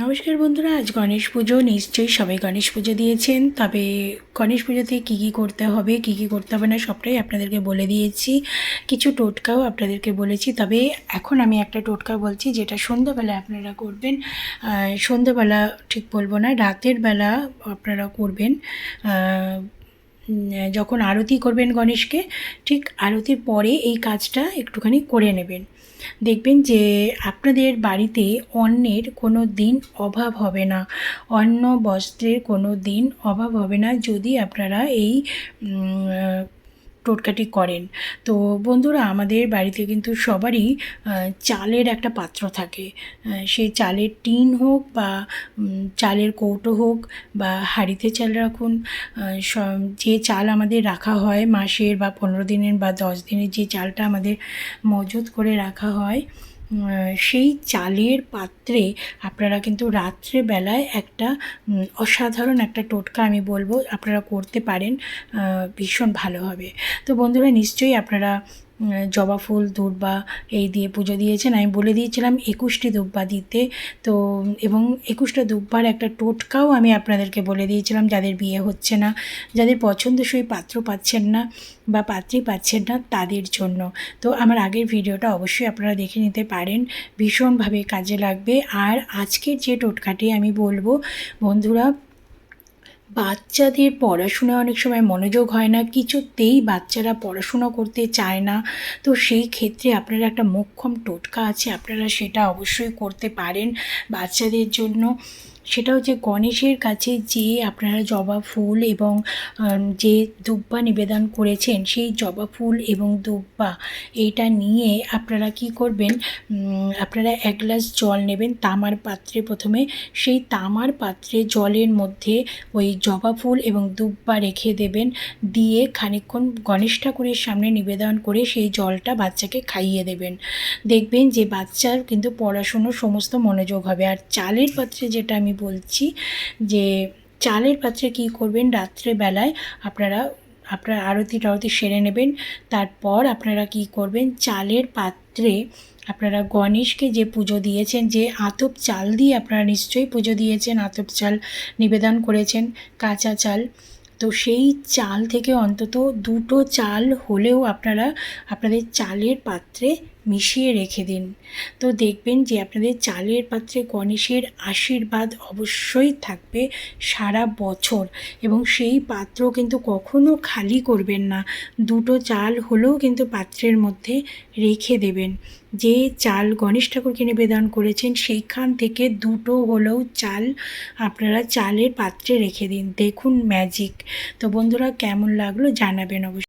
নমস্কার বন্ধুরা, আজ গণেশ পুজো। নিশ্চয়ই সবাই গণেশ পুজো দিয়েছেন। তবে গণেশ পুজোতে কী কী করতে হবে, কী কী করতে হবে না, সবটাই আপনাদেরকে বলে দিয়েছি। কিছু টোটকাও আপনাদেরকে বলেছি। তবে এখন আমি একটা টোটকা বলছি, যেটা সন্ধ্যাবেলা আপনারা করবেন। সন্ধ্যাবেলা ঠিক বলব না, রাতের বেলা আপনারা করবেন। যখন আরতি করবেন গণেশকে, ঠিক আরতির পরে এই কাজটা একটুখানি করে নেবেন। দেখবেন যে আপনাদের বাড়িতে অন্নের কোনো দিন অভাব হবে না। অন্ন বস্ত্রের কোনো দিন অভাব হবে না। যদি আপনারা এই টোটকাটি করেন। তো বন্ধুরা, আমাদের বাড়িতে কিন্তু সবারই চালের একটা পাত্র থাকে। সেই চালের টিন হোক বা চালের কৌটো হোক বা হাঁড়িতে চাল রাখুন যে চাল আমাদের রাখা হয় মাসের বা পনেরো দিনের বা দশ দিনের যে চালটা আমাদের মজুত করে রাখা হয় সেই চালের পাত্রে আপনারা কিন্তু রাত্রেবেলায় একটা অসাধারণ একটা টোটকা আমি বলব, আপনারা করতে পারেন ভীষণ ভালো হবে। তো বন্ধুরা, নিশ্চয়ই আপনারা জবা ফুল, দুর্বা এই দিয়ে পুজো দিয়েছেন। আমি বলে দিয়েছিলাম একুশটি দুব্বা দিতে। তো, এবং একুশটা দুব্বার একটা টোটকাও আমি আপনাদেরকে বলে দিয়েছিলাম, যাদের বিয়ে হচ্ছে না, যাদের পছন্দসই পাত্র পাচ্ছেন না বা পাত্রী পাচ্ছেন না, তাদের জন্য। তো আমার আগের ভিডিওটা অবশ্যই আপনারা দেখে নিতে পারেন, ভীষণভাবে কাজে লাগবে। আর আজকের যে টোটকাটি আমি বলব, বন্ধুরা বাচ্চাদের পড়াশোনা অনেক সময় মনোযোগ হয় না, কিছুতেই বাচ্চারা পড়াশোনা করতে চায় না। তো সেই ক্ষেত্রে আপনারা একটা মোক্ষম টোটকা আছে, আপনারা সেটা অবশ্যই করতে পারেন বাচ্চাদের জন্য। সেটা হচ্ছে গণেশের কাছে যে আপনারা জবা ফুল এবং যে দুব্বা নিবেদন করেছেন, সেই জবা ফুল এবং দুব্বা এটা নিয়ে আপনারা কি করবেন? আপনারা এক গ্লাস জল নেবেন, তামার পাত্রে প্রথমে। সেই তামার পাত্রে জলের মধ্যে ওই জবা ফুল এবং দুব্বা রেখে দেবেন। দিয়ে খানিকক্ষণ গণেশ ঠাকুরের সামনে নিবেদন করে সেই জলটা বাচ্চাকে খাইয়ে দেবেন। দেখবেন যে বাচ্চার কিন্তু পড়াশুনোর সমস্ত মনোযোগ হবে। আর চালের পাত্রে যেটা আমি বলছি যে চালের পাত্রে কী করবেন? রাত্রেবেলায় আপনারা, আপনার আরতি টারতি সেরে নেবেন। তারপর আপনারা কি করবেন? চালের পাত্রে আপনারা গণেশকে যে পুজো দিয়েছেন, যে আতপ চাল দিয়ে আপনারা নিশ্চয়ই পুজো দিয়েছেন, আতপ চাল নিবেদন করেছেন, কাঁচা চাল। তো সেই চাল থেকে অন্তত দুটো চাল হলেও আপনারা, আপনাদের চালের পাত্রে মিশিয়ে রেখে দিন। তো দেখবেন যে আপনাদের চালের পাত্রে গণেশের আশীর্বাদ অবশ্যই থাকবে সারা বছর এবং সেই পাত্র কিন্তু কখনো খালি করবেন না। দুটো চাল হলেও কিন্তু পাত্রের মধ্যে রেখে দেবেন। যে চাল গণেশ ঠাকুরকে নিবেদন করেছেন, সেইখান থেকে দুটো হলেও চাল আপনারা চালের পাত্রে রেখে দিন। দেখুন ম্যাজিক তো বন্ধুরা, কেমন লাগল জানাবেন অবশ্যই।